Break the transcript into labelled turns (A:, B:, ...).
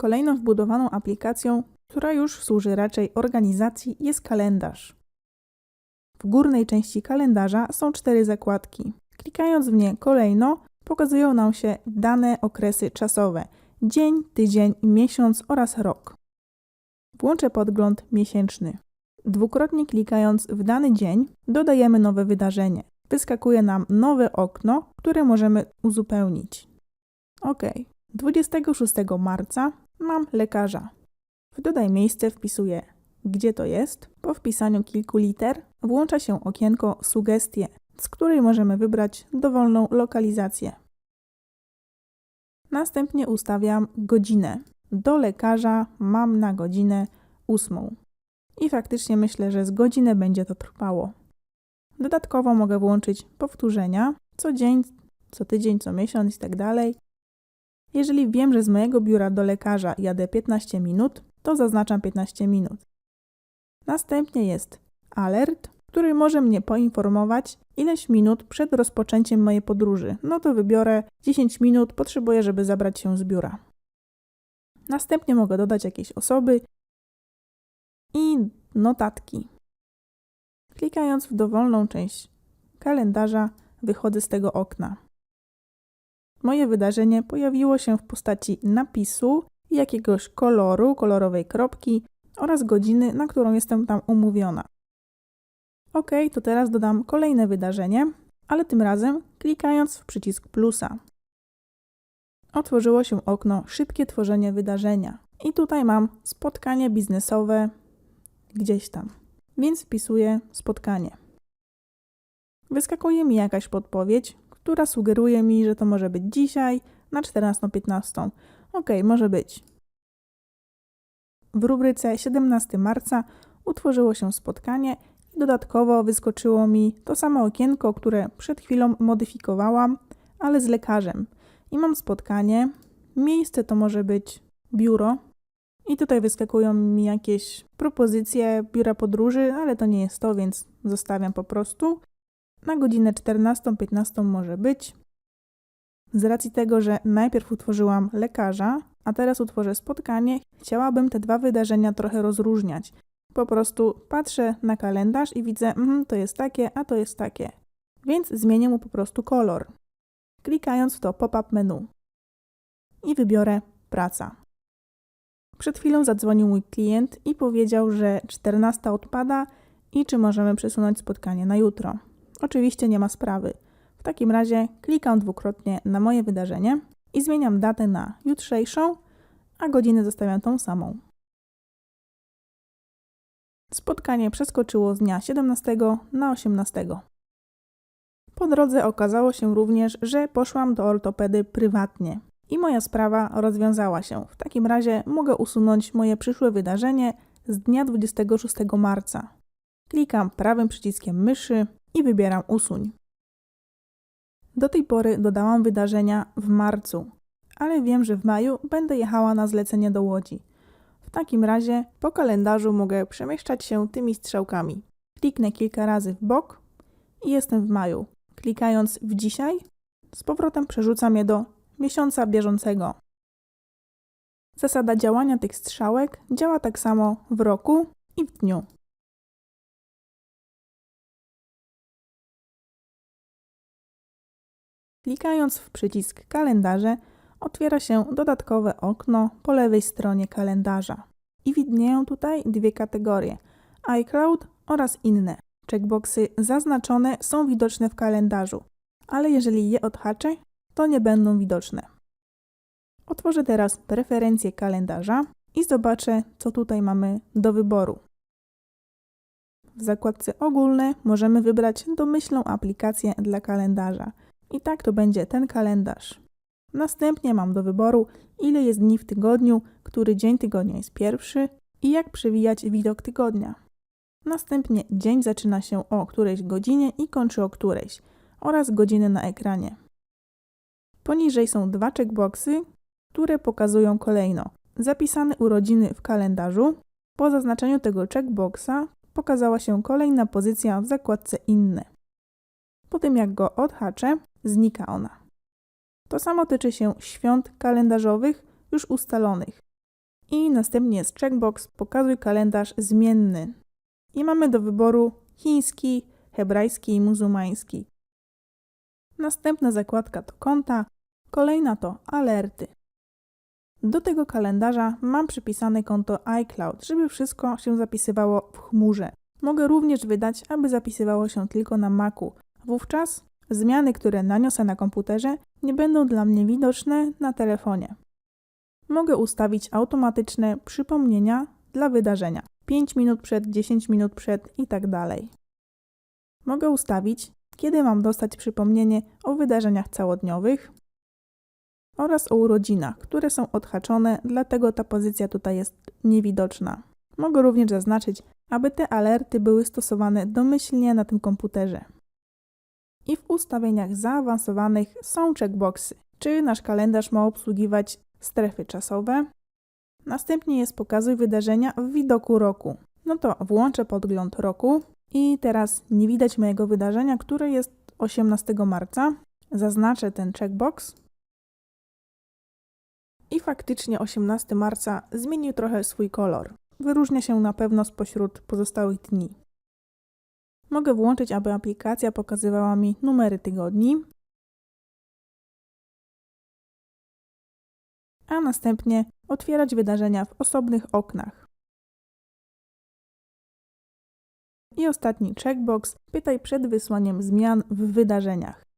A: Kolejną wbudowaną aplikacją, która już służy raczej organizacji, jest kalendarz. W górnej części kalendarza są cztery zakładki. Klikając w nie kolejno, pokazują nam się dane okresy czasowe dzień, tydzień, miesiąc oraz rok. Włączę podgląd miesięczny. Dwukrotnie klikając w dany dzień, dodajemy nowe wydarzenie. Wyskakuje nam nowe okno, które możemy uzupełnić. OK. 26 marca mam lekarza. W dodaj miejsce wpisuję, gdzie to jest. Po wpisaniu kilku liter włącza się okienko sugestie, z której możemy wybrać dowolną lokalizację. Następnie ustawiam godzinę. Do lekarza mam na godzinę ósmą. I faktycznie myślę, że z godzinę będzie to trwało. Dodatkowo mogę włączyć powtórzenia co dzień, co tydzień, co miesiąc i tak. Jeżeli wiem, że z mojego biura do lekarza jadę 15 minut, to zaznaczam 15 minut. Następnie jest alert, który może mnie poinformować ileś minut przed rozpoczęciem mojej podróży. No to wybiorę 10 minut, potrzebuję, żeby zabrać się z biura. Następnie mogę dodać jakieś osoby i notatki. Klikając w dowolną część kalendarza, wychodzę z tego okna. Moje wydarzenie pojawiło się w postaci napisu i jakiegoś koloru, kolorowej kropki oraz godziny, na którą jestem tam umówiona. OK, to teraz dodam kolejne wydarzenie, ale tym razem klikając w przycisk plusa. Otworzyło się okno Szybkie tworzenie wydarzenia. I tutaj mam spotkanie biznesowe gdzieś tam. Więc wpisuję spotkanie. Wyskakuje mi jakaś podpowiedź, która sugeruje mi, że to może być dzisiaj na 14.15. OK, może być. W rubryce 17 marca utworzyło się spotkanie i dodatkowo wyskoczyło mi to samo okienko, które przed chwilą modyfikowałam, ale z lekarzem. I mam spotkanie. Miejsce to może być biuro. I tutaj wyskakują mi jakieś propozycje biura podróży, ale to nie jest to, więc zostawiam po prostu. Na godzinę 14-15 może być. Z racji tego, że najpierw utworzyłam lekarza, a teraz utworzę spotkanie, chciałabym te dwa wydarzenia trochę rozróżniać. Po prostu patrzę na kalendarz i widzę, mhm, to jest takie, a to jest takie. Więc zmienię mu po prostu kolor. Klikając w to pop-up menu. I wybiorę praca. Przed chwilą zadzwonił mój klient i powiedział, że 14 odpada i czy możemy przesunąć spotkanie na jutro. Oczywiście nie ma sprawy. W takim razie klikam dwukrotnie na moje wydarzenie i zmieniam datę na jutrzejszą, a godzinę zostawiam tą samą. Spotkanie przeskoczyło z dnia 17 na 18. Po drodze okazało się również, że poszłam do ortopedy prywatnie i moja sprawa rozwiązała się. W takim razie mogę usunąć moje przyszłe wydarzenie z dnia 26 marca. Klikam prawym przyciskiem myszy i wybieram usuń. Do tej pory dodałam wydarzenia w marcu, ale wiem, że w maju będę jechała na zlecenie do Łodzi. W takim razie po kalendarzu mogę przemieszczać się tymi strzałkami. Kliknę kilka razy w bok i jestem w maju. Klikając w dzisiaj, z powrotem przerzucam je do miesiąca bieżącego. Zasada działania tych strzałek działa tak samo w roku i w dniu. Klikając w przycisk kalendarze, otwiera się dodatkowe okno po lewej stronie kalendarza. I widnieją tutaj dwie kategorie: iCloud oraz inne. Checkboxy zaznaczone są widoczne w kalendarzu, ale jeżeli je odhaczę, to nie będą widoczne. Otworzę teraz preferencje kalendarza i zobaczę, co tutaj mamy do wyboru. W zakładce ogólne możemy wybrać domyślną aplikację dla kalendarza. I tak to będzie ten kalendarz. Następnie mam do wyboru, ile jest dni w tygodniu, który dzień tygodnia jest pierwszy i jak przewijać widok tygodnia. Następnie dzień zaczyna się o którejś godzinie i kończy o którejś oraz godziny na ekranie. Poniżej są dwa checkboxy, które pokazują kolejno zapisane urodziny w kalendarzu. Po zaznaczeniu tego checkboxa pokazała się kolejna pozycja w zakładce inne. Po tym jak go odhaczę, znika ona. To samo tyczy się świąt kalendarzowych już ustalonych. I następnie jest checkbox Pokazuj kalendarz zmienny. I mamy do wyboru chiński, hebrajski i muzułmański. Następna zakładka to konta, kolejna to alerty. Do tego kalendarza mam przypisane konto iCloud, żeby wszystko się zapisywało w chmurze. Mogę również wydać, aby zapisywało się tylko na Macu. Wówczas zmiany, które naniosę na komputerze, nie będą dla mnie widoczne na telefonie. Mogę ustawić automatyczne przypomnienia dla wydarzenia 5 minut przed, 10 minut przed i tak. Mogę ustawić, kiedy mam dostać przypomnienie o wydarzeniach całodniowych oraz o urodzinach, które są odhaczone, dlatego ta pozycja tutaj jest niewidoczna. Mogę również zaznaczyć, aby te alerty były stosowane domyślnie na tym komputerze. I w ustawieniach zaawansowanych są checkboxy, czy nasz kalendarz ma obsługiwać strefy czasowe. Następnie jest pokazuj wydarzenia w widoku roku. No to włączę podgląd roku i teraz nie widać mojego wydarzenia, które jest 18 marca. Zaznaczę ten checkbox. I faktycznie 18 marca zmienił trochę swój kolor. Wyróżnia się na pewno spośród pozostałych dni. Mogę włączyć, aby aplikacja pokazywała mi numery tygodni, a następnie otwierać wydarzenia w osobnych oknach. I ostatni checkbox pytaj przed wysłaniem zmian w wydarzeniach.